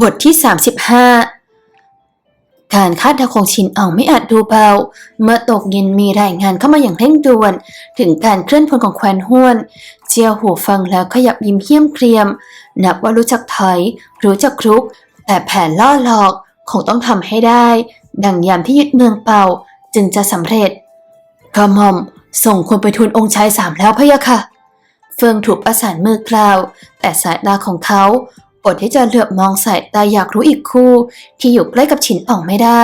บทที่ 35 การคาดเดาของชินอ่องไม่อาจดูเบา เมื่อตกเย็นมีรายงานเข้ามาอย่างเร่งด่วน ถึงการเคลื่อนพลของแควนห้วน เจียวหูฟังแล้วขยับยิ้มเหี้ยมเกรียม นับว่ารู้จักถอย รู้จักครุก แต่แผนล่อหลอกคงต้องทำให้ได้ ดังยามที่ยึดเมืองเป่า จึงจะสำเร็จกระหม่อมส่งคนไปทูลองค์ชายสามแล้วพะยะค่ะ เฟืองถูกประสานมือกล่าว แต่สายตาของเขา อดที่จะเหลือบมองสายตาอยากรู้อีกคู่ ที่อยู่ใกล้กับฉินอ่องไม่ได้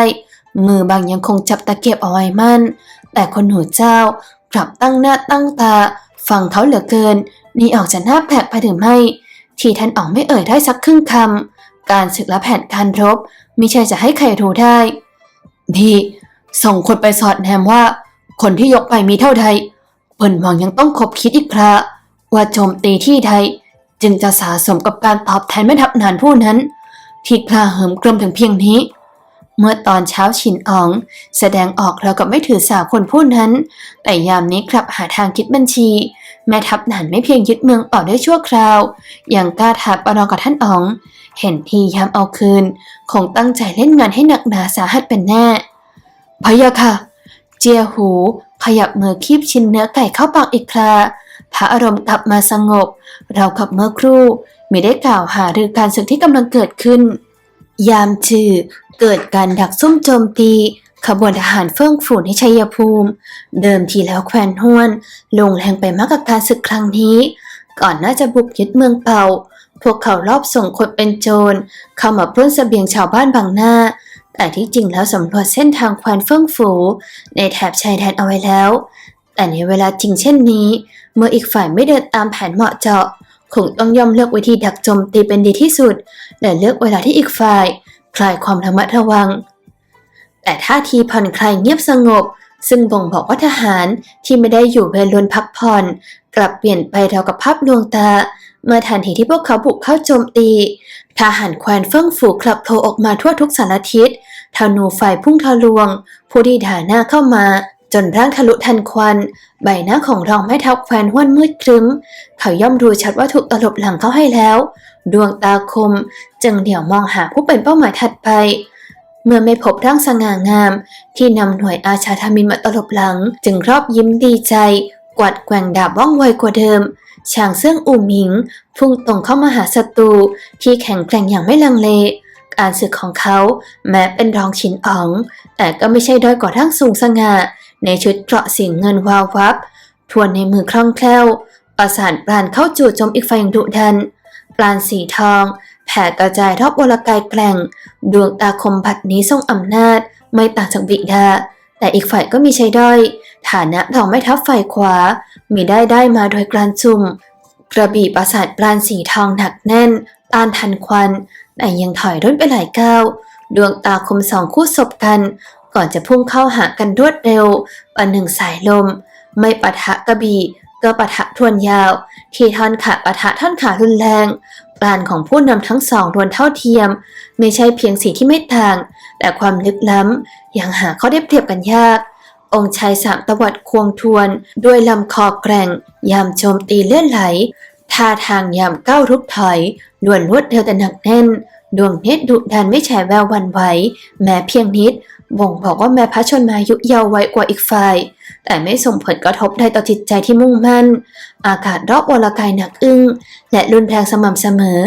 มือบางยังคงจับตะเกียบเอาไว้มั่น แต่คนหนูเจ้ากลับตั้งหน้าตั้งตา ฟังเขาเหลือเกิน นี่ออกจะหน้าแปลกไปหรือไม่ ที่ท่านอ่องไม่เอ่ยได้สักครึ่งคำการศึกและแผนการรบมิใช่จะให้ใครรู้ได้พี่ส่งคนไปสอดแนมว่า คนที่ยกไปมีเท่าใดเปิ่นหวังยังต้องคบคิดอีกคราว่าโจมตีที่ใด จึงจะสะสมกับการตอบแทนแม่ทัพนานผู้นั้น ที่กล้าเหิมเกรมถึงเพียงนี้ เมื่อตอนเช้าชินอ๋อง แสดงออกเรากับไม่ถือสาคนผู้นั้น แต่ยามนี้กลับหาทางคิดบัญชี แม่ทัพนานไม่เพียงยึดเมืองออกได้ชั่วคราวยังกล้าท้าประลองกับท่านอ๋อง เห็นทียามเอาคืน คงตั้งใจเล่นงานให้หนักหนาสาหัสเป็นแน่พะยะค่ะ เจียหูขยับมือคีบชิ้นเนื้อไก่เข้าปากอีกครา พระอารมณ์กลับมาสงบ เรากับเมื่อครู่ไม่ได้กล่าวหาหรือการศึกที่กำลังเกิดขึ้น ยามจือเกิดการดักซุ่มโจมตีขบวนทหารเฟื่องฝูนในชัยภูมิ เดิมทีแล้วแควนห้วน ลงแรงไปมากกับการศึกครั้งนี้ ก่อนน่าจะบุกยึดเมืองเปาพวกเขารอบส่งคนเป็นโจร เข้ามาปล้นเสบียงชาวบ้านบางหน้า แต่ที่จริงแล้วสำรวจเส้นทางแควนเฟื่องฝู ในแถบชายแดนเอาไว้แล้ว แต่ในเวลาจริงเช่นนี้ เมื่ออีกฝ่ายไม่เดินตามแผนเหมาะเจาะ คงต้องย่อมเลือกวิธีดักโจมตีเป็นดีที่สุด และเลือกเวลาที่อีกฝ่ายคลายความระมัดระวัง แต่ท่าทีผ่อนคลายเงียบสงบ ซึ่งบ่งบอกว่าทหารที่ไม่ได้อยู่เวรลวนพักผ่อน กลับเปลี่ยนไปรากับภาพลวงตา เมื่อทันทีที่พวกเขาบุกเข้าโจมตี ทหารแควนเฟื่องฝูกลับโผล่ออกมาทั่วทุกสารทิศธนูฝ่ายพุ่งทะลวง ผู้ที่ด่าหน้าเข้ามา จนร่างทะลุทันควัน ใบหน้าของรองแม่ทัพแควนห้วนมืดครึ้ม เขาย่อมรู้ชัดว่าถูกตลบหลังเขาให้แล้ว ดวงตาคม จึงเดี่ยวมองหาผู้เป็นเป้าหมายถัดไป เมื่อไม่พบร่างสง่างาม ที่นำหน่วยอาชาธามินมาตลบหลัง จึงรอบยิ้มดีใจ กวาดแกว่งดาบว่องไวกว่าเดิมช่างเสื่องอู่หมิง พุ่งตรงเข้ามาหาศัตรูที่แข็งแกร่งอย่างไม่ลังเลการศึกของเขาแม้เป็นรองชินอ๋อง แต่ก็ไม่ใช่ด้อยกว่าร่างสูงสง่า ในชุดเกราะสีเงินวาววับ ทวนในมือคล่องแคล่ว ประสานปราณเข้าจู่โจมอีกฝ่ายอย่างดุดัน ปราณสีทอง แผ่กระจายรอบวรกายแกร่ง ดวงตาคมผัดนี้ทรงอำนาจ ไม่ต่างจากบิดา แต่อีกฝ่ายก็มีชัยด้อย ฐานะรองไม่ทัพฝ่ายขวา มีได้ได้มาโดยกรานจุ่ม กระบี่ประสาทปราณสีทองหนักแน่นต้านทันควัน แต่ยังถอยร่นไปหลายก้าวดวงตาคมสองคู่สบกัน ก่อนจะพุ่งเข้าหากันรวดเร็วประหนึ่งสายลม ไม่ปะทะกระบี่ก็ปะทะทวนยาว ที่ท่อนขาปะทะท่อนขารุนแรงปราณของผู้นำทั้งสองรวนเท่าเทียม ไม่ใช่เพียงสีที่ไม่ต่าง แต่ความลึกล้ำยังหาข้อได้เปรียบกันยาก องค์ชายสามตวัดควงทวน ด้วยลำคอแกร่ง ยามโจมตีเลื่อนไหลท่าทางยามก้าวรุกถอยด่วนรวดเร็วแต่หนักแน่น ดวงเนตรดุดันไม่แฉแวววันไหวแม้เพียงนิด บ่งบอกว่าแม้พระชนมายุเยาว์ไว้กว่าอีกฝ่าย แต่ไม่ส่งผลกระทบใดต่อจิตใจที่มุ่งมั่น อากาศรอบวรกายหนักอึ้ง และรุนแรงสม่ำเสมอ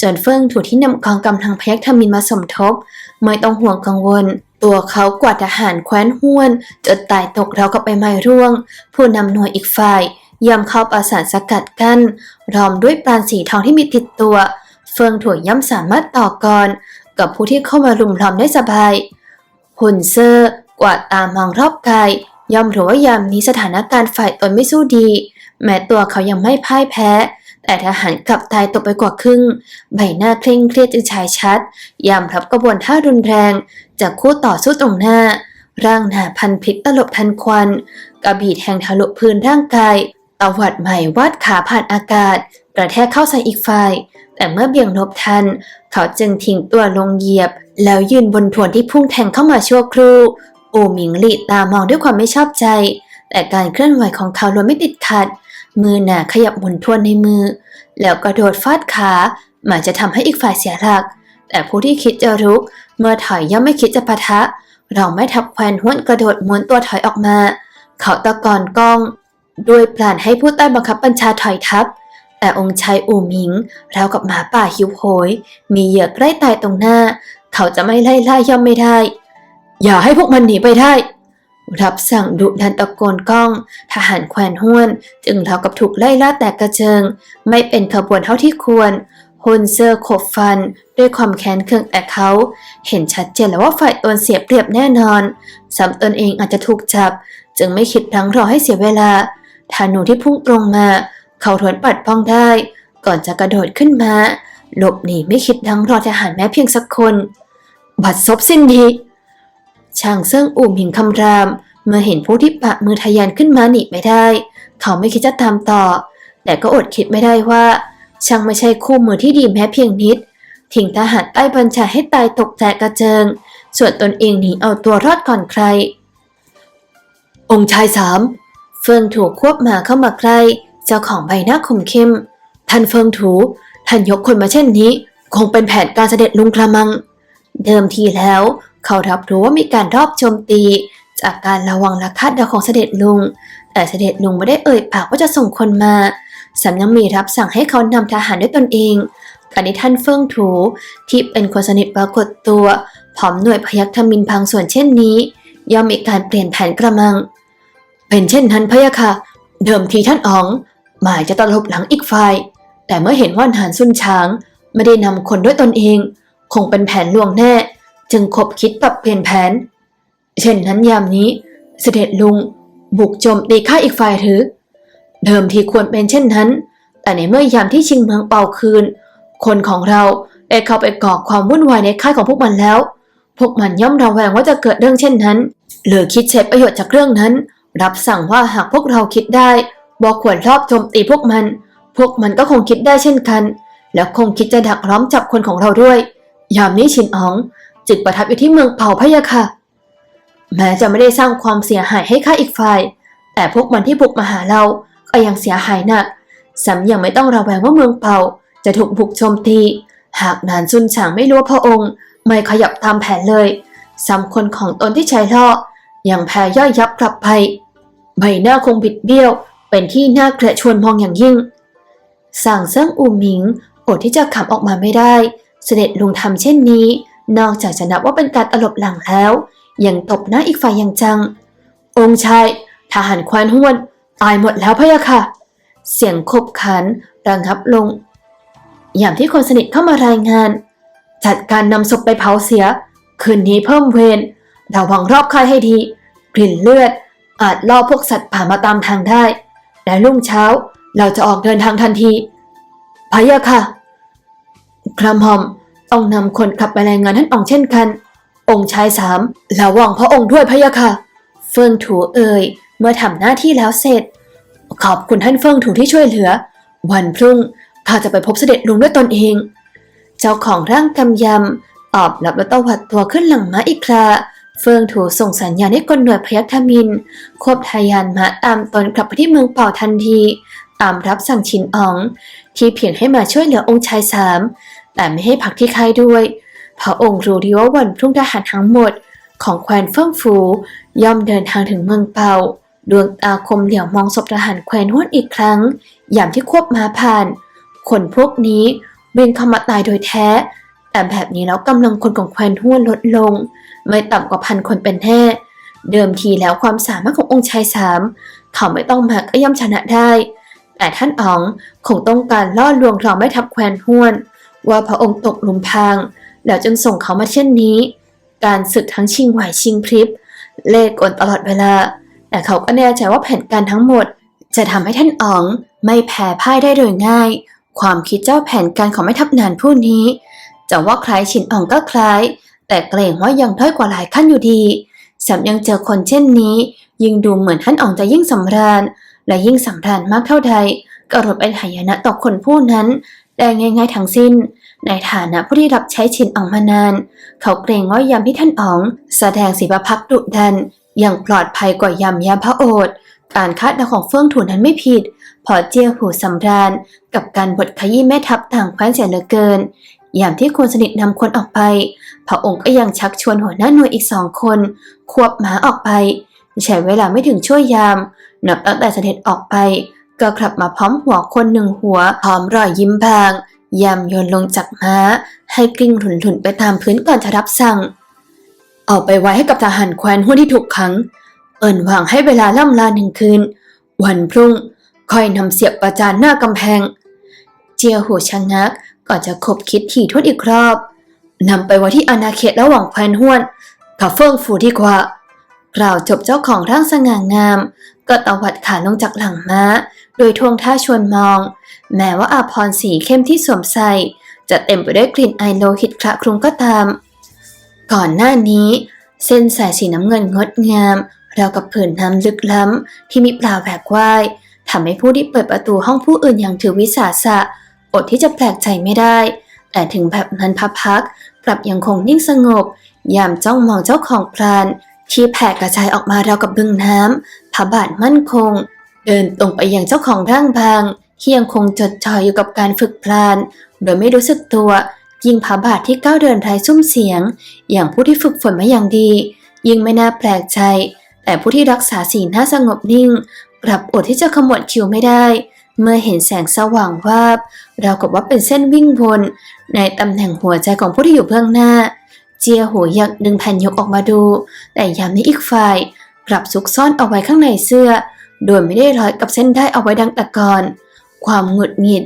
จนเฟื่องถูกที่นำกองกำลังพยัคฆ์ธมินมาสมทบ ไม่ต้องห่วงกังวล ตัวเขากวาดทหารแคว้นห้วนจนตายตกเรากับใบไม้ร่วง ผู้นำหน่วยอีกฝ่ายย่ำเข้าประสานสกัดกั้นรอมด้วยปราณสีทองที่มีติดตัว เฟืองถั่วย่ำสามารถต่อกรกับผู้ที่เข้ามารุมล้อมได้สบาย หุ่นเซอร์กวาดตามองรอบกายย่อมรู้ว่ายามนี้สถานการณ์ฝ่ายตนไม่สู้ดี แม้ตัวเขายังไม่พ่ายแพ้ แต่ทหารกลับตายตกไปกว่าครึ่ง ใบหน้าเคร่งเครียดจึงฉายชัด ยามรับกระบวนท่ารุนแรง จากคู่ต่อสู้ตรงหน้า ร่างหนาพันพลิกตลบทันควัน กระบี่แทงทะลุพื้นร่างกายตวัดใหม่วาดขาผ่านอากาศ กระแทกเข้าใส่อีกฝ่าย แต่เมื่อเบี่ยงหลบทัน เขาจึงทิ้งตัวลงเหยียบ แล้วยืนบนทวนที่พุ่งแทงเข้ามาชั่วครู่อูหมิงหลีตามองด้วยความไม่ชอบใจ แต่การเคลื่อนไหวของเขาล้วนไม่ติดขัด มือหนาขยับหมุนทวนในมือ แล้วกระโดดฟาดขาหมายจะทำให้อีกฝ่ายเสียหลัก แต่ผู้ที่คิดจะรุก เมื่อถอยย่อมไม่คิดจะปะทะ เราไม่ทับแควนห้วนกระโดดม้วนตัวถอยออกมา เขาตะกอนกล้อง ด้วยปลานให้ผู้ใต้บังคับบัญชาถอยทับ แต่องค์ชายอูหมิงราวกับหมาป่าหิวโหย มีเหยื่อใกล้ตายตรงหน้า เขาจะไม่ไล่ล่าย่อมไม่ได้ อย่าให้พวกมันหนีไปได้ รับสั่งดุดันตะโกนก้อง ทหารแควนห้วน จึงเท่ากับถูกไล่ล่าแตกกระเจิง ไม่เป็นขบวนเท่าที่ควรฮุนเซอร์ขบฟัน ด้วยความแค้นเคืองแต่เขา เห็นชัดเจนแล้วว่าฝ่ายตนเสียเปรียบแน่นอนซ้ำตนเองอาจจะถูกจับ จึงไม่คิดพลั้งรอให้เสียเวลาธนูที่พุ่งตรงมา เขาทวนปัดป้องได้ ก่อนจะกระโดดขึ้นมาหลบหนีไม่คิดทั้งรอทหารแม้เพียงสักคน บัดซบสิ้นดีช่างเซิ่งอู่หมิงคำราม เมื่อเห็นผู้ที่ปะมือทะยานขึ้นมาหนีไม่ได้ เขาไม่คิดจะตามต่อ แต่ก็อดคิดไม่ได้ว่า ช่างไม่ใช่คู่มือที่ดีแม้เพียงนิดทิ้งทหารใต้บัญชาให้ตายตกแตกกระเจิง ส่วนตนเองหนีเอาตัวรอดก่อนใคร องค์ชายสามเฟิงถูกควบมาเข้ามาใกล้ เจ้าของใบหน้าคมเข้ม ท่านเฟิงถู ท่านยกคนมาเช่นนี้ คงเป็นแผนการเสด็จลุงกระมัง เดิมทีแล้ว เขารับรู้ว่ามีการรอบโจมตี จากการระวังและคาดเดาของเสด็จลุง แต่เสด็จลุงไม่ได้เอ่ยปากว่าจะส่งคนมาสำยังมีรับสั่งให้เขานำทหารด้วยตนเองการที่ท่านเฟิ่องถูที่เป็นคนสนิทปรากฏตัวพร้อมหน่วยพยัคฆ์ทมินพังส่วนเช่นนี้ ย่อมมีการเปลี่ยนแผนกระมัง เป็นเช่นนั้นพะยะค่ะ เดิมทีท่านอ๋อง หมายจะตลบหลังอีกฝ่าย แต่เมื่อเห็นว่าหานซุนช้าง ไม่ได้นำคนด้วยตนเอง คงเป็นแผนลวงแน่ จึงคบคิดปรับเปลี่ยนแผน เช่นนั้นยามนี้ เสด็จลุง บุกโจมตีข้าอีกฝ่ายหรือ เดิมทีควรเป็นเช่นนั้น แต่ในเมื่อยามที่ชิงเมืองเป่าคืน คนของเราได้เข้าไปก่อความวุ่นวายในค่ายของพวกมันแล้ว พวกมันย่อมระแวงว่าจะเกิดเรื่องเช่นนั้น หรือคิดใช้ประโยชน์จากเรื่องนั้น รับสั่งว่าหากพวกเราคิดได้บอกควรรอบโจมตีพวกมัน พวกมันก็คงคิดได้เช่นกัน และคงคิดจะดักล้อมจับคนของเราด้วย ยามนี้ชินอ๋องจึกประทับอยู่ที่เมืองเป่าพะยะค่ะ แม้จะไม่ได้สร้างความเสียหายให้ข้าอีกฝ่าย แต่พวกมันที่บุกมาหาเราก็ยังเสียหายหนักสำยังไม่ต้องระแวงว่าเมืองเป่าจะถูกบุกโจมตี หากนานซุนฉางไม่รู้ว่าพระองค์ ไม่ขยับตามแผนเลยสำคนของตนที่ใช้ล่อยังแพ้ย่อยยับกลับไป ใบหน้าคงบิดเบี้ยว เป็นที่น่าเกลียดชวนมองอย่างยิ่ง สั่งเซิ่งอูหมิงอดที่จะขำออกมาไม่ได้ เสด็จลุงทำเช่นนี้ นอกจากจะนับว่าเป็นการตลบหลังแล้ว ยังตบหน้าอีกฝ่ายอย่างจัง องค์ชายทหารควานห้วน ตายหมดแล้วพะยะค่ะ เสียงขบขันระงับลง อย่างที่คนสนิทเข้ามารายงาน จัดการนำศพไปเผาเสีย คืนนี้เพิ่มเวรระวังรอบค่ายให้ดีกลิ่นเลือด อาจล่อพวกสัตว์ป่ามาตามทางได้ และรุ่งเช้าเราจะออกเดินทางทันทีพะยะค่ะ กระหม่อมต้องนำคนขับไปรายงานท่านองเช่นกัน องค์ชายสามระวังพระองค์ด้วยพะยะค่ะ เฟิงถูเอ่ยเมื่อทำหน้าที่แล้วเสร็จ ขอบคุณท่านเฟิงถูที่ช่วยเหลือ วันพรุ่งข้าจะไปพบเสด็จลุงด้วยตนเอง เจ้าของร่างกำยำตอบรับแล้วตวัดตัวขึ้นหลังม้าอีกคราเฟิงถูส่งสัญญาณให้กลหน่วยพยัคฆ์มิน ควบทายานมาตามตนกลับไปที่เมืองเป่าทันที ตามรับสั่งชินอ๋อง ที่เพียงให้มาช่วยเหลือองค์ชายสาม แต่ไม่ให้พักที่ค่ายด้วย พระองค์รู้ดีว่าวันพรุ่งทหารทั้งหมดของแคว้นเฟื่องฟูย่อมเดินทางถึงเมืองเปาดวงตาคมเหลียวมองศพทหารแคว้นห้วนอีกครั้ง ยามที่ควบมาผ่าน คนพวกนี้เป็นเข้ามาตายโดยแท้ แต่แบบนี้แล้วกำลังคนของแคว้นห้วนลดลง ไม่ต่ำกว่าพันคนเป็นแน่เดิมทีแล้วความสามารถขององค์ชายสามเขาไม่ต้องมาก็ย่อมชนะได้ แต่ท่านอ๋องคงต้องการล่อลวงเราไม่ทับแคว้นห้วน ว่าพระองค์ตกหลุมพราง แล้วจึงส่งเขามาเช่นนี้ การศึกทั้งชิงไหวชิงพริบ เล่กลตลอดเวลา แต่เขาก็แน่ใจว่าแผนการทั้งหมด จะทำให้ท่านอ๋องไม่แพ้พ่ายได้โดยง่าย ความคิดเจ้าแผนการของแม่ทัพนานผู้นี้ จะว่าคล้ายฉินอ๋องก็คล้าย แต่เกรงว่ายังด้อยกว่าหลายขั้นอยู่ดีแถมยังเจอคนเช่นนี้ ยิ่งดูเหมือนท่านอ๋องจะยิ่งสำราญ และยิ่งสำราญมากเท่าใดก็รดเป็นหายนะต่อคนผู้นั้น ได้ง่าย ๆ ทั้งสิ้น ในฐานะผู้ที่รับใช้ฉินอ๋องมานาน เขาเกรงว่ายามที่ท่านอ๋อง แสดงสีประพักดุดัน อย่างปลอดภัยกว่ายามยามพระโอษฐ์การคาดเดาของเฟื่องถูนั้นไม่ผิด พอเจียหูสำราญ กับการบทขยี้แม่ทัพต่างแคว้นเสียเหลือเกิน ยามที่คนสนิทนำคนออกไป พระองค์ก็ยังชักชวนหัวหน้าหน่วยอีกสองคน ควบหมาออกไป ใช้เวลาไม่ถึงชั่วยาม นับตั้งแต่เสด็จออกไป ก็กลับมาพร้อมหัวคนหนึ่งหัวพร้อมรอยยิ้มบางยามโยนลงจากม้า ให้กลิ้งหลุนๆไปตามพื้นก่อนจะรับสั่ง เอาไปไว้ให้กับทหารแคว้นหุ้นที่ถูกขัง เอินวางให้เวลาล่ำลาหนึ่งคืน วันพรุ่งค่อยนำเสียบประจานหน้ากำแพง เจียหูชะงักก่อนจะคบคิดถี่ทวนอีกรอบนำไปไว้ที่อาณาเขตระหว่างแคว้นห้วนกับเฟิงฟูดีกว่ากล่าวจบเจ้าของร่างสง่างาม ก็ตวัดขาลงจากหลังม้า โดยทวงท่าชวนมอง แม้ว่าอาพรสีเข้มที่สวมใส่ จะเต็มไปด้วยกลิ่นไอโลหิตคละคลุ้งก็ตาม ก่อนหน้านี้ เส้นสายสีน้ำเงินงดงามราวกับผืนน้ำลึกล้ำ ที่มีปลาแหวกว่ายทำให้ผู้ที่เปิดประตูห้องผู้อื่นอย่างถือวิสาสะ อดที่จะแปลกใจไม่ได้ แต่ถึงแบบนั้นพักพักกลับยังคงนิ่งสงบ ยามจ้องมองเจ้าของพราน ที่แผ่กระจายออกมาราวกับบึงน้ำพระบาทมั่นคง เดินตรงไปยังเจ้าของร่างบางที่ยังคงจดจ่อยอยู่กับการฝึกพลาน โดยไม่รู้สึกตัว ยิ่งพระบาทที่ก้าวเดินไร้ซุ้มเสียง อย่างผู้ที่ฝึกฝนมาอย่างดี ยิ่งไม่น่าแปลกใจ แต่ผู้ที่รักษาสีหน้าสงบนิ่ง กลับอดที่จะขมวดคิ้วไม่ได้ เมื่อเห็นแสงสว่างวาบราวกับว่าเป็นเส้นวิ่งวนในตำแหน่งหัวใจของผู้ที่อยู่เบื้องหน้า เจียหูอยากดึงแผ่นยกออกมาดู แต่ยามนี้อีกฝ่ายกลับซุกซ่อนเอาไว้ข้างในเสื้อ โดยไม่ได้ร้อยกับเส้นได้เอาไว้ดังแตะกอนความหงุดหงิด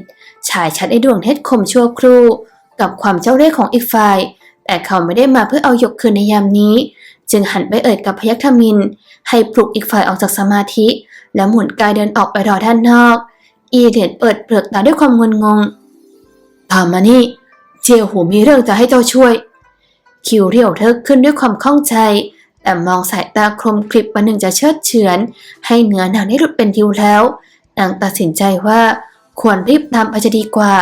ฉายชัดในดวงเทศคมชั่วครู่ กับความเจ้าเล่ห์ของอีกฝ่าย แต่เขาไม่ได้มาเพื่อเอายกคืนในยามนี้ จึงหันไปเอ่ยกับพยัคฆ์ธมิน ให้ปลุกอีกฝ่ายออกจากสมาธิ แล้วหมุนกายเดินออกไปรอด้านนอก อีเดียนเปิดเปลือกตาด้วยความงุนงงตามมานี่ เจียหูมีเรื่องจะให้เจ้าช่วย คิวเรียวเธอขึ้นด้วยความข้องใจ แต่มองสายตาคมคลิปวันหนึ่งจะเชิดเฉือน ให้เนื้อนางได้หลุดเป็นทิวแล้วนางตัดสินใจว่าควรรีบตามไปจะดีกว่า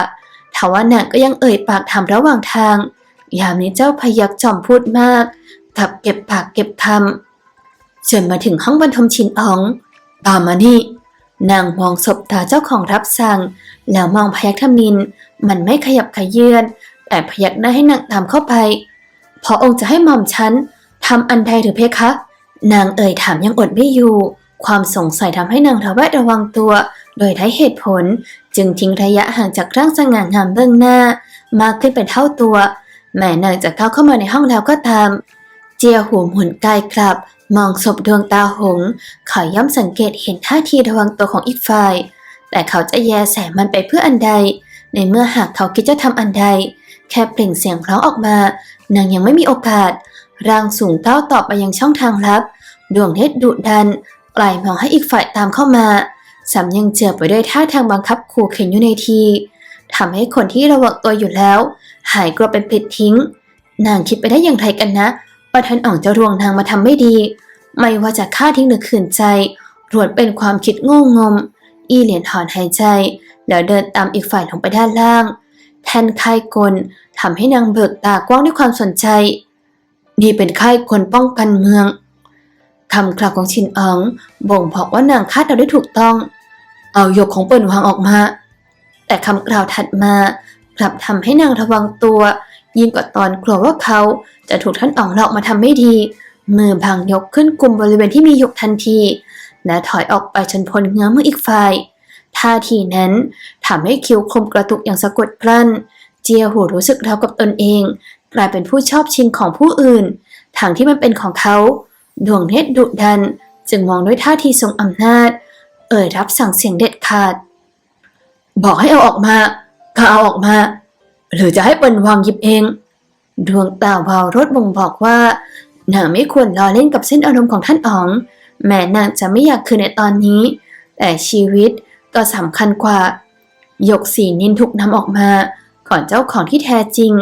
ทว่านางก็ยังเอ่ยปากถามระหว่างทาง ยามนี้เจ้าพยักจอมพูดมากกับเก็บปากเก็บคำจนมาถึงห้องบรรทมชินอ๋องตามมานี่นางมองศบตาเจ้าของรับสั่ง แล้วมองพยัคฆ์ธมิน มันไม่ขยับขยื่นแต่พยักหน้าให้นางตามเข้าไป พอองค์จะให้หม่อมฉันทำอันใดหรือเพคะ นางเอ่ยถามยังอดไม่อยู่ ความสงสัยทำให้นางระแวดระวังตัว โดยใช้เหตุผล จึงทิ้งระยะห่างจากร่างสง่างามเบื้องหน้า มากขึ้นเป็นเท่าตัว แม้นางจะก้าวเข้ามาในห้องแล้วก็ตาม เจียหูหมุนกายกลับ มองศพดวงตาหงเขาย่อมสังเกตเห็นท่าทีระวังตัวของอีกฝ่าย แต่เขาจะแยแสมันไปเพื่ออันใด ในเมื่อหากเขาคิดจะทำอันใด แค่เปล่งเสียงร้องออกมา นางยังไม่มีโอกาส ร่างสูงก้าต่อไปยังช่องทางลับ ดวงเนตรดุดันปลมองให้อีกฝ่ายตามเข้ามาสำยังเจือไปด้วยท่าทางบังคับขู่เข็นอยู่ในทีทำให้คนที่ระวังตัวอยู่แล้ว หายกลัวเป็นปลิดทิ้ง นางคิดไปได้อย่างไรกันนะว่าท่านอ่องจะรวงนางมาทำไม่ดี ไม่ว่าจะฆ่าทิ้งหรือขืนใจรวดเป็นความคิดโง่งม อีเหรียญถอนหายใจ แล้วเดินตามอีกฝ่ายลงไปด้านล่าง แทนค่ายกลทำให้นางเบิกตากว้างด้วยความสนใจ นี่เป็นค่ายคนป้องกันเมืองคำกล่าวของชินออง บ่งบอกว่านางคาดเดาได้ถูกต้อง เอาหยกของเปิ่นวางออกมา แต่คำกล่าวถัดมากลับทำให้นางระวังตัว ยิ่งกว่าตอนกลัวว่าเขาจะถูกท่านอ่องหลอกมาทำไม่ดี มือบางยกขึ้นกลุ่มบริเวณที่มีหยกทันทีและถอยออกไปจนพ้นเงื้อมืออีกฝ่าย ท่าทีนั้นทำให้คิ้วคมกระตุกอย่างสะกดกลั้น เจียหูรู้สึกรากับตนเอง กลายเป็นผู้ชอบชิงของผู้อื่นทางที่มันเป็นของเขา ดวงเนตรดุดัน จึงมองด้วยท่าทีทรงอำนาจ เอ่ยรับสั่งเสียงเด็ดขาด บอกให้เอาออกมาก็เอาออกมา หรือจะให้เปิ่นวางหยิบเอง ดวงตาวาวรถบ่งบอกว่านางไม่ควรล้อเล่นกับเส้นอารมณ์ของท่านอ๋อง แม้นางจะไม่อยากคืนในตอนนี้ แต่ชีวิต ก็สำคัญกว่า หยกสีนินถูกนำออกมา ก่อนเจ้าของที่แท้จริง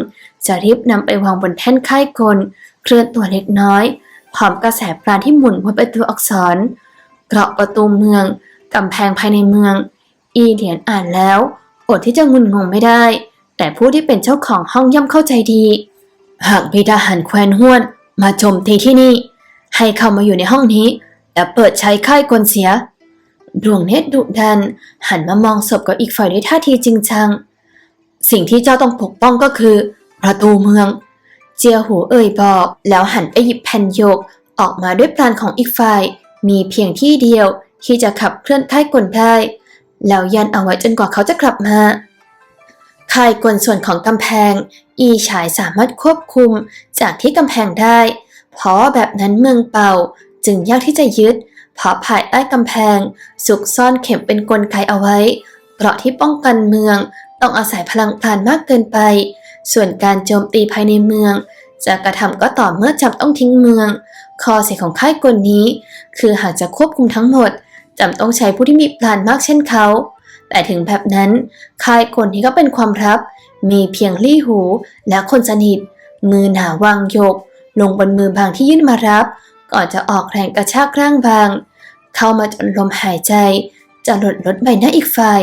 จะรีบนำไปวางบนแท่นค่ายกล เคลื่อนตัวเล็กน้อย พร้อมกระแสปราณที่หมุนวนเป็นตัวอักษรเกราะประตูเมืองกำแพงภายในเมือง อีเหรียญอ่านแล้วอดที่จะงุนงงไม่ได้ แต่ผู้ที่เป็นเจ้าของห้องย่อมเข้าใจดี หากมีทหารแควนห้วน มาโจมตีที่นี่ ให้เข้ามาอยู่ในห้องนี้และเปิดใช้ค่ายกลเสีย ดวงเนตรดุดัน หันมามองศพกับอีกฝ่ายด้วยท่าทีจริงจัง สิ่งที่เจ้าต้องปกป้องก็คือ ประตูเมือง เจียหูเอ่ยบอก แล้วหันไปหยิบแผ่นโยก ออกมาด้วยปราณของอีกฝ่าย มีเพียงที่เดียวที่จะขับเคลื่อนค่ายกลได้แล้วยันเอาไว้จนกว่าเขาจะกลับมาค่ายกลส่วนของกำแพง อีฉายสามารถควบคุมจากที่กำแพงได้ เพราะว่าแบบนั้นเมืองเป่าจึงยากที่จะยึด เพราะภายใต้กำแพงสุกซ่อนเข็มเป็นกลไกเอาไว้ เกราะที่ป้องกันเมืองต้องอาศัยพลังพลานมากเกินไป ส่วนการโจมตีภายในเมือง จะกระทำก็ต่อเมื่อจำต้องทิ้งเมืองข้อเสียของค่ายกลนี้ คือหากจะควบคุมทั้งหมดจำต้องใช้ผู้ที่มีพลานมากเช่นเขา แต่ถึงแบบนั้นค่ายกลนี้ก็เป็นความลับ มีเพียงลี่หูและคนสนิทมือหนาวางยก ลงบนมือบางที่ยื่นมารับ ก่อนจะออกแรงกระชากร่างบาง เข้ามาจนลมหายใจ จะหลดลดใบหน้าอีกฝ่าย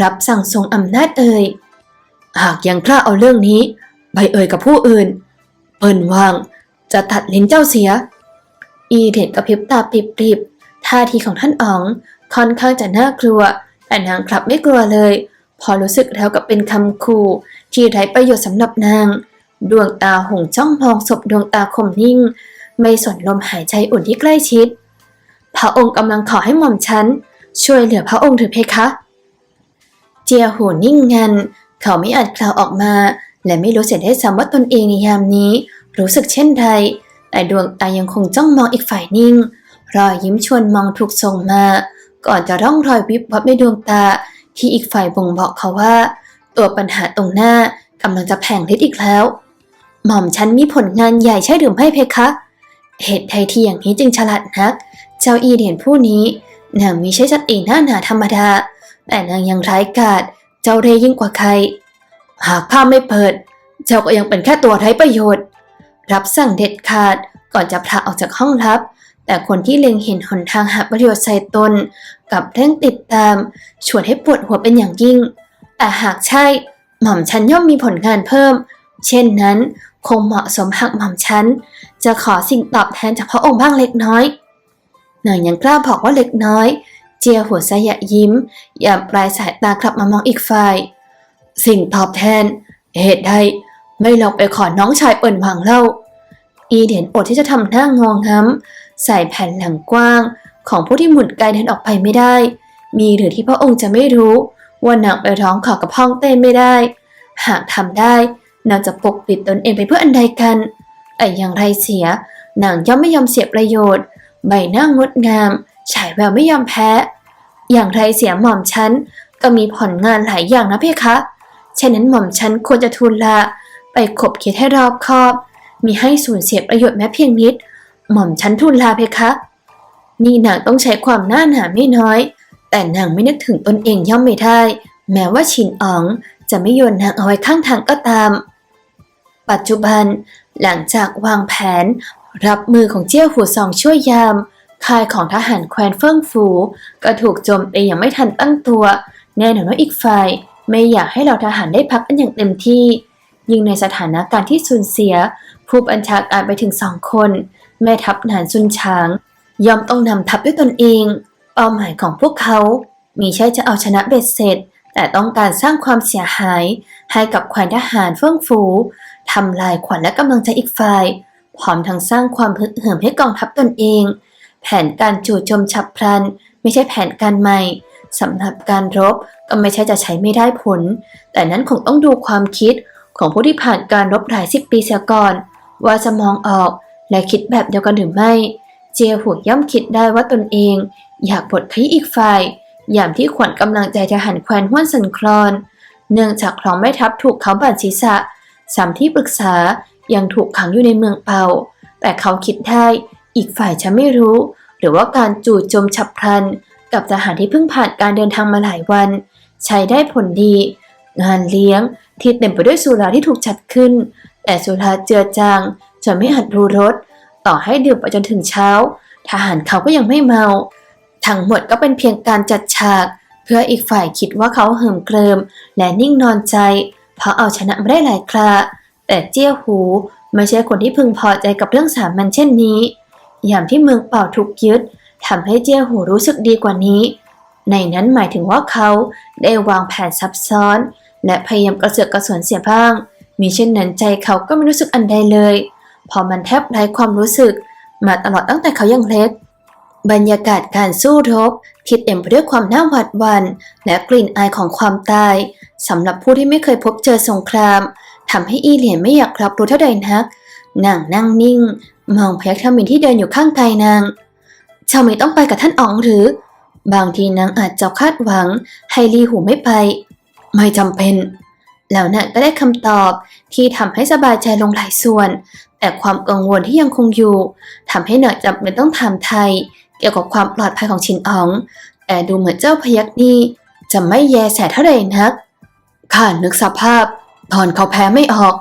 รับสั่งทรงอำนาจเอ่ยหากยังกล้าเอาเรื่องนี้ไปเอ่ยกับผู้อื่น เปิ้นว่าง จะตัดลิ้นเจ้าเสีย อีเดนกระพริบตาปริบๆท่าทีของท่านอ๋องค่อนข้างจะน่ากลัว แต่นางกลับไม่กลัวเลย พอรู้สึกแล้วกับเป็นคำขู่ที่ไร้ประโยชน์สำหรับนาง ดวงตาหงจ้องมองศพดวงตาคมนิ่ง ไม่สนลมหายใจอุ่นที่ใกล้ชิด พระองค์กำลังขอให้หม่อมฉัน ช่วยเหลือพระองค์เถือเพคะ เจียหูนิ่งงัน เขาไม่อาจกล่าวออกมา และไม่รู้เสียได้ซ้ำว่าตนเองในยามนี้ รู้สึกเช่นใดแต่ดวงตายังคงจ้องมองอีกฝ่ายนิ่ง รอยยิ้มชวนมองถูกส่งมา ก่อนจะร่องรอยวิบวับในดวงตา ที่อีกฝ่ายบ่งบอกเขาว่า ตัวปัญหาตรงหน้ากำลังจะแผงฤทธิ์อีกแล้ว หม่อมฉันมีผลงานใหญ่ใช่หรือไม่เพคะ เหตุใดที่อย่างนี้จึงฉลาดนัก เจ้าอีเหรียญผู้นี้นางมิใช่สตรีหน้าหนาธรรมดา แต่นางยังร้ายกาจเจ้าเรยยิ่งกว่าใคร หากข้าไม่เปิด เจ้าก็ยังเป็นแค่ตัวไร้ประโยชน์ รับสั่งเด็ดขาดก่อนจะพาออกจากห้องลับ แต่คนที่เล็งเห็นหนทางหาประโยชน์ใส่ตนกับเร่งติดตามชวนให้ปวดหัวเป็นอย่างยิ่ง แต่หากใช่หม่อมฉันย่อมมีผลงานเพิ่ม เช่นนั้น คงเหมาะสมหากหม่อมฉัน จะขอสิ่งตอบแทนจากพระองค์บ้างเล็กน้อย นางยังกล้าบอกว่าเล็กน้อย เจียหัวสยะยิ้มยาปลายสายตากลับมามองอีกฝ่าย สิ่งตอบแทน เหตุใดไม่ลองไปขอน้องชายเปิ่นหวังเล่า อีเดียนอดที่จะทำหน้างงง้ำใส่แผ่นหลังกว้าง ของผู้ที่หมุนไกลเดินออกไปไม่ได้ มีหรือที่พระองค์จะไม่รู้ ว่านางไปร้องขอกับห้องเต้ไม่ได้ หากทำได้นางจะปกปิดตนเองไปเพื่ออันใดกัน แต่อย่างไรเสีย นางย่อมไม่ยอมเสียประโยชน์ ใบหน้างดงาม ฉายแววไม่ยอมแพ้ อย่างไรเสียหม่อมฉันก็มีผลงานหลายอย่างนะเพคะฉะนั้นหม่อมฉันควรจะทูลลาไปขบคิดให้รอบคอบ มีให้สูญเสียประโยชน์แม้เพียงนิด หม่อมฉันทูลลาเพคะ นี่นางต้องใช้ความหน้าหนาไม่น้อย แต่นางไม่นึกถึงตนเองย่อมไม่ได้ แม้ว่าชินอ๋องจะไม่โยนนางเอาไว้ข้างทางก็ตาม ปัจจุบัน หลังจากวางแผน รับมือของเจี้ยหัวซองช่วยยาม ค่ายของทหารแคว้นเฟิ่งฟู ก็ถูกโจมตีอย่างไม่ทันตั้งตัว แน่นอนว่าอีกฝ่าย ไม่อยากให้เราทหารได้พักกันอย่างเต็มที่ ยิ่งในสถานการณ์ที่สูญเสีย ผู้บัญชาการไปถึงสองคน แม่ทัพหนานซุนช้าง ยอมต้องนำทัพด้วยตนเองเป้าหมายของพวกเขา มีใช่จะเอาชนะเบ็ดเสร็จ แต่ต้องการสร้างความเสียหายให้กับแคว้นทหารเฟื่องฟู ทำลายขวัญและกำลังใจอีกฝ่าย พร้อมทั้งสร้างความพึกเหิมให้กองทัพตนเอง แผนการจู่โจมฉับพลัน ไม่ใช่แผนการใหม่สำหรับการรบก็ไม่ใช่จะใช้ไม่ได้ผล แต่นั้นคงต้องดูความคิดของผู้ที่ผ่านการรบหลายสิบปีเสียก่อน ว่าจะมองออกและคิดแบบเดียวกันหรือไม่ เจียหัวย่อมคิดได้ว่าตนเอง อยากปลดขี้อีกฝ่ายยามที่ขวัญกำลังใจทหารแควนห้วนสันคลอน เนื่องจากครองแม่ทัพถูกเขาบาดศีรษะ สามที่ปรึกษายังถูกขังอยู่ในเมืองเปา แต่เขาคิดได้อีกฝ่ายจะไม่รู้ หรือว่าการจู่โจมฉับพลัน กับทหารที่เพิ่งผ่านการเดินทางมาหลายวัน ใช้ได้ผลดี งานเลี้ยงที่เต็มไปด้วยสุราที่ถูกจัดขึ้น แต่สุราเจือจางจนไม่อาจรู้รสต่อให้ดื่มไปจนถึงเช้า ทหารเขาก็ยังไม่เมา ทั้งหมดก็เป็นเพียงการจัดฉาก เพื่ออีกฝ่ายคิดว่าเขาเหิมเกริม และนิ่งนอนใจ เพราะเอาชนะมาได้หลายครา แต่เจี้ยหูไม่ใช่คนที่พึงพอใจกับเรื่องสามัญเช่นนี้อย่างที่เมืองเป่าถูกยึดทำให้เจี้ยหูรู้สึกดีกว่านี้ ในนั้นหมายถึงว่าเขาได้วางแผนซับซ้อน และพยายามกระเสือกกระสวนเสียบ้าง มีเช่นนั้นใจเขาก็ไม่รู้สึกอันใดเลยเพอมันแทบไร้ความรู้สึก มาตลอดตั้งแต่เขายังเล็ก บรรยากาศการสู้รบที่เต็มไปด้วยความน่าหวาดหวั่นและกลิ่นอายของความตายสำหรับผู้ที่ไม่เคยพบเจอสงครามทำให้อีเหลียนไม่อยากรับรู้เท่าใดนักนางนั่งนิ่ง มองพยักทมินที่เดินอยู่ข้างกายนางชาวมย์ต้องไปกับท่านอ๋องหรือ บางทีนางอาจจะคาดหวังให้ลีหูไม่ไป ไม่จำเป็นแล้วนางก็ได้คำตอบที่ทำให้สบายใจลงหลายส่วน แต่ความกังวลที่ยังคงอยู่ทำให้นางจำเป็นต้องถามไทย เกี่ยวกับความปลอดภัยของชินอ๋อง แต่ดูเหมือนเจ้าพยักนี่จะไม่แยแสเท่าใดนัก ข้านึกสภาพ ตอนเขาแพ้ไม่ออก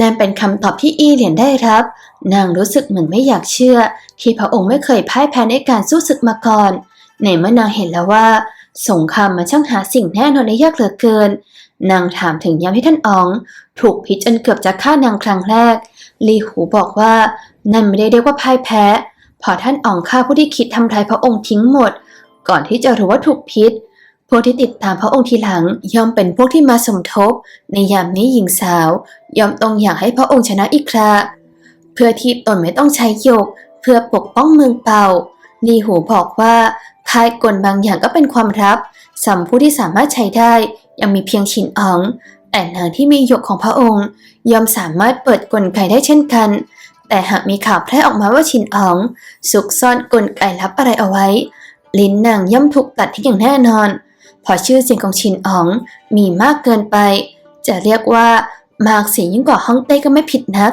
นั่นเป็นคำตอบที่อีเหรียญได้รับ นางรู้สึกเหมือนไม่อยากเชื่อ ที่พระองค์ไม่เคยพ่ายแพ้ในการสู้ศึกมาก่อน ในเมื่อนางเห็นแล้วว่า สงครามมันช่างหาสิ่งแน่นอนได้ยากเหลือเกิน นางถามถึงยามที่ท่านอ๋อง ถูกพิษจนเกือบจะฆ่านางครั้งแรกลีหูบอกว่านั่นไม่ได้เรียกว่าพ่ายแพ้ พอท่านอองฆ่าผู้ที่คิดทำลายพระองค์ทิ้งหมด ก่อนที่จะรู้ว่าถูกพิษ พวกที่ติดตามพระองค์ทีหลังย่อมเป็นพวกที่มาสมทบ ในยามนี้หญิงสาว ย่อมต้องอยากให้พระองค์ชนะอีกคราเพื่อที่ตนไม่ต้องใช้โยก เพื่อปกป้องเมืองเป่าลีหูบอกว่าคายกลบางอย่างก็เป็นความลับสำผู้ที่สามารถใช้ได้ยังมีเพียงชินอ๋องแต่นางที่มีหยกของพระองค์ย่อมสามารถเปิดกลไกได้เช่นกัน แต่หากมีข่าวแพร่ออกมาว่าชินอ๋องซุกซ่อนกลไกลับอะไรเอาไว้ ลิ้นนางย่อมถูกตัดทิ้งอย่างแน่นอน พอชื่อเสียงของชินอ๋องมีมากเกินไป จะเรียกว่ามากเสียยิ่งกว่าฮ่องเต้ก็ไม่ผิดนัก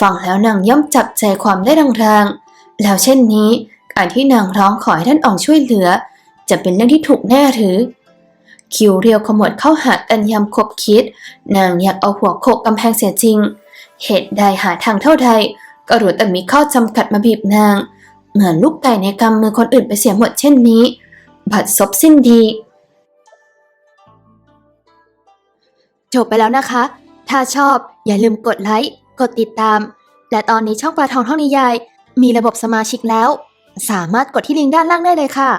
ฟังแล้วนางย่อมจับใจความได้รางๆ แล้วเช่นนี้การที่นางร้องขอให้ท่านอ๋องช่วยเหลือ จะเป็นเรื่องที่ถูกแน่หรือคิวเรียวขมวดเข้าหากันยำคบคิด นางอยากเอาหัวโขกกำแพงเสียจริง เหตุใดหาทางเท่าใดก็รู้แต่มีข้อจำกัดมาบีบนาง เหมือนลูกไก่ในกำมือคนอื่นไปเสียหมดเช่นนี้ บัดซบสิ้นดี จบไปแล้วนะคะ ถ้าชอบอย่าลืมกดไลค์ กดติดตาม และตอนนี้ช่องปลาทองท่องนิยาย มีระบบสมาชิกแล้ว สามารถกดที่ลิงก์ด้านล่างได้เลยค่ะ